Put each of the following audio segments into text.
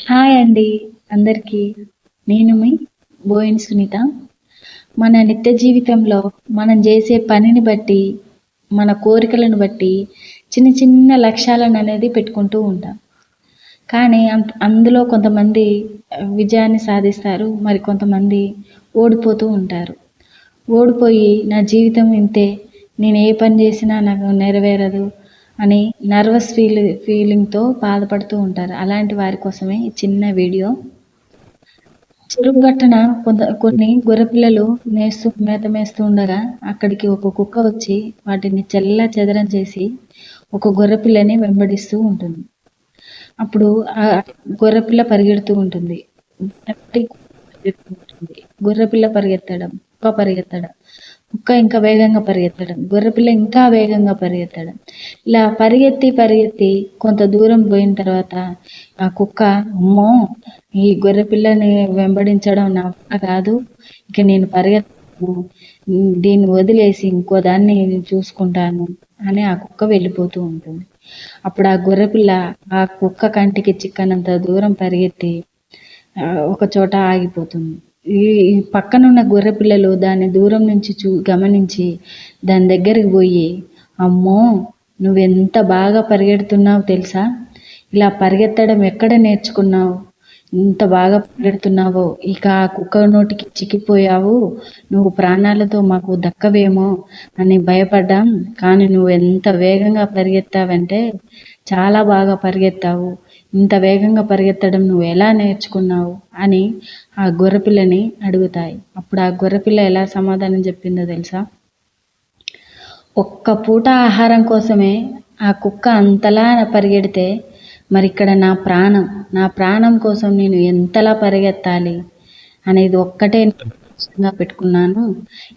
Hi అండి అందరికీ. నేను మీ బోయిన్ సునీత. మన నిత్య జీవితంలో మనం చేసే పనిని బట్టి మన కోరికలను బట్టి చిన్న చిన్న లక్ష్యాలను అనేది పెట్టుకుంటూ ఉంటాం. కానీ అందులో కొంతమంది విజయాన్ని సాధిస్తారు మరి కొంతమంది ఓడిపోతూ ఉంటారు. ఓడిపోయి నా జీవితం ఇంతే నేను ఏ పని చేసినా నాకు నెరవేరదు అని నర్వస్ ఫీల్ ఫీలింగ్తో బాధపడుతూ ఉంటారు. అలాంటి వారి కోసమే ఈ చిన్న వీడియో. చెరువు గట్టన కొంత కొన్ని గొర్రెపిల్లలు మేస్తూ మేత మేస్తూ ఉండగా అక్కడికి ఒక కుక్క వచ్చి వాటిని చెల్లా చెదరం చేసి ఒక గొర్రెపిల్లని వెంబడిస్తూ ఉంటుంది. అప్పుడు ఆ గొర్రెపిల్ల పరిగెడుతూ ఉంటుంది. గొర్రెపిల్ల పరిగెత్తడం కుక్క పరిగెత్తడం. కుక్క ఇంకా వేగంగా పరిగెత్తడం గొర్రెపిల్ల ఇంకా వేగంగా పరిగెత్తడం. ఇలా పరిగెత్తి పరిగెత్తి కొంత దూరం పోయిన తర్వాత ఆ కుక్క అమ్మో ఈ గొర్రెపిల్లని వెంబడించడం నా కాదు. ఇక నేను పరిగెత్తను. దీన్ని వదిలేసి ఇంకో దాన్ని నేను చూసుకుంటాను అని ఆ కుక్క వెళ్ళిపోతూ ఉంటుంది. అప్పుడు ఆ గొర్రెపిల్ల ఆ కుక్క కంటికి చిక్కనంత దూరం పరిగెత్తి ఒక చోట ఆగిపోతుంది. ఈ పక్కనున్న గొర్రె పిల్లలు దాన్ని దూరం నుంచి చూ గమనించి దాని దగ్గరికి పోయి అమ్మో నువ్వెంత బాగా పరిగెడుతున్నావు తెలుసా? ఇలా పరిగెత్తడం ఎక్కడ నేర్చుకున్నావు? ఇంత బాగా పరిగెడుతున్నావో? ఇక ఆ కుక్క నోటికి చిక్కిపోయావు. నువ్వు ప్రాణాలతో మాకు దక్కవేమో అని భయపడ్డాం. కానీ నువ్వు ఎంత వేగంగా పరిగెత్తావంటే చాలా బాగా పరిగెత్తావు. ఇంత వేగంగా పరిగెత్తడం నువ్వు ఎలా నేర్చుకున్నావు? అని ఆ గొర్రెపిల్లని అడుగుతాయి. అప్పుడు ఆ గొర్రెపిల్ల ఎలా సమాధానం చెప్పిందో తెలుసా? ఒక్క పూట ఆహారం కోసమే ఆ కుక్క అంతలా పరిగెడితే మరి ఇక్కడ నా ప్రాణం నా ప్రాణం కోసం నేను ఎంతలా పరిగెత్తాలి అనేది ఒక్కటే లక్ష్యంగా పెట్టుకున్నాను.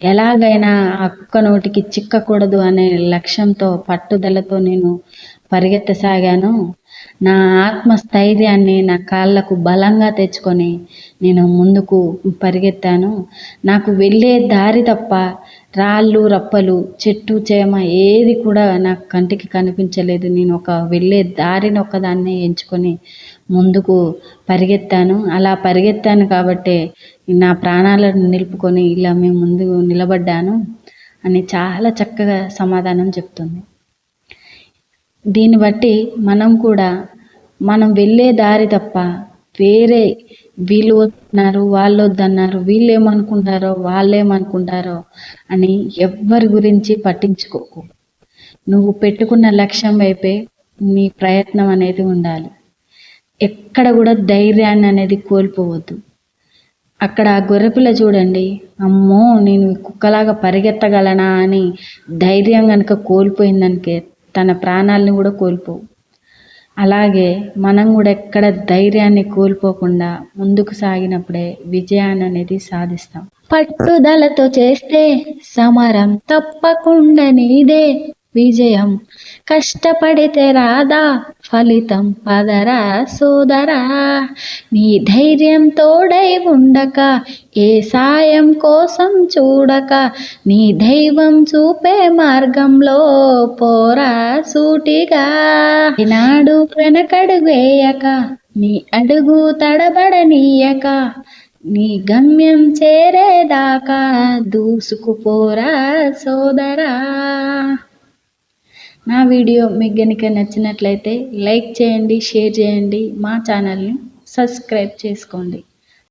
ఎలాగైనా ఆ కుక్క నోటికి చిక్కకూడదు అనే లక్ష్యంతో పట్టుదలతో నేను పరిగెత్తసాగాను. నా ఆత్మస్థైర్యాన్ని నా కాళ్ళకు బలంగా తెచ్చుకొని నేను ముందుకు పరిగెత్తాను. నాకు వెళ్ళే దారి తప్ప రాళ్ళు రప్పలు చెట్టు చేమ ఏది కూడా నాకు కంటికి కనిపించలేదు. నేను ఒక వెళ్ళే దారిని ఒకదాన్ని ఎంచుకొని ముందుకు పరిగెత్తాను. అలా పరిగెత్తాను కాబట్టే నా ప్రాణాలను నిలుపుకొని ఇలా మేము ముందు నిలబడ్డాను అని చాలా చక్కగా సమాధానం చెప్తుంది. దీన్ని బట్టి మనం కూడా మనం వెళ్ళే దారి తప్ప వేరే వీళ్ళు వస్తున్నారు వాళ్ళు వద్దన్నారు వీళ్ళు ఏమనుకుంటారో వాళ్ళు ఏమనుకుంటారో అని ఎవ్వరి గురించి పట్టించుకోకు. నువ్వు పెట్టుకున్న లక్ష్యం వైపే నీ ప్రయత్నం అనేది ఉండాలి. ఎక్కడ కూడా ధైర్యాన్ని అనేది కోల్పోవద్దు. అక్కడ గొర్రెపిల్ల చూడండి అమ్మో నేను కుక్కలాగా పరిగెత్తగలనా అని ధైర్యం కనుక కోల్పోయిందనికే తన ప్రాణాలను కూడా కోల్పోవు. అలాగే మనం కూడా ఎక్కడ ధైర్యాన్ని కోల్పోకుండా ముందుకు సాగినప్పుడే విజయాన్ని అనేది సాధిస్తాం. పట్టుదలతో చేస్తే సమరం తప్పకుండా నీదే. విజయం. కష్టపడితే రాదా ఫలితం పదరా సోదరా. నీ ధైర్యం తోడై ఉండక ఏ సాయం కోసం చూడక నీ దైవం చూపే మార్గంలో పోరా సూటిగా. ఈనాడు వెనకడుగేయక నీ అడుగు తడబడనీయక నీ గమ్యం చేరేదాకా దూసుకుపోరా సోదరా. నా వీడియో మీకు గనుక నచ్చినట్లయితే లైక్ చేయండి షేర్ చేయండి మా ఛానల్ని సబ్స్క్రైబ్ చేసుకోండి.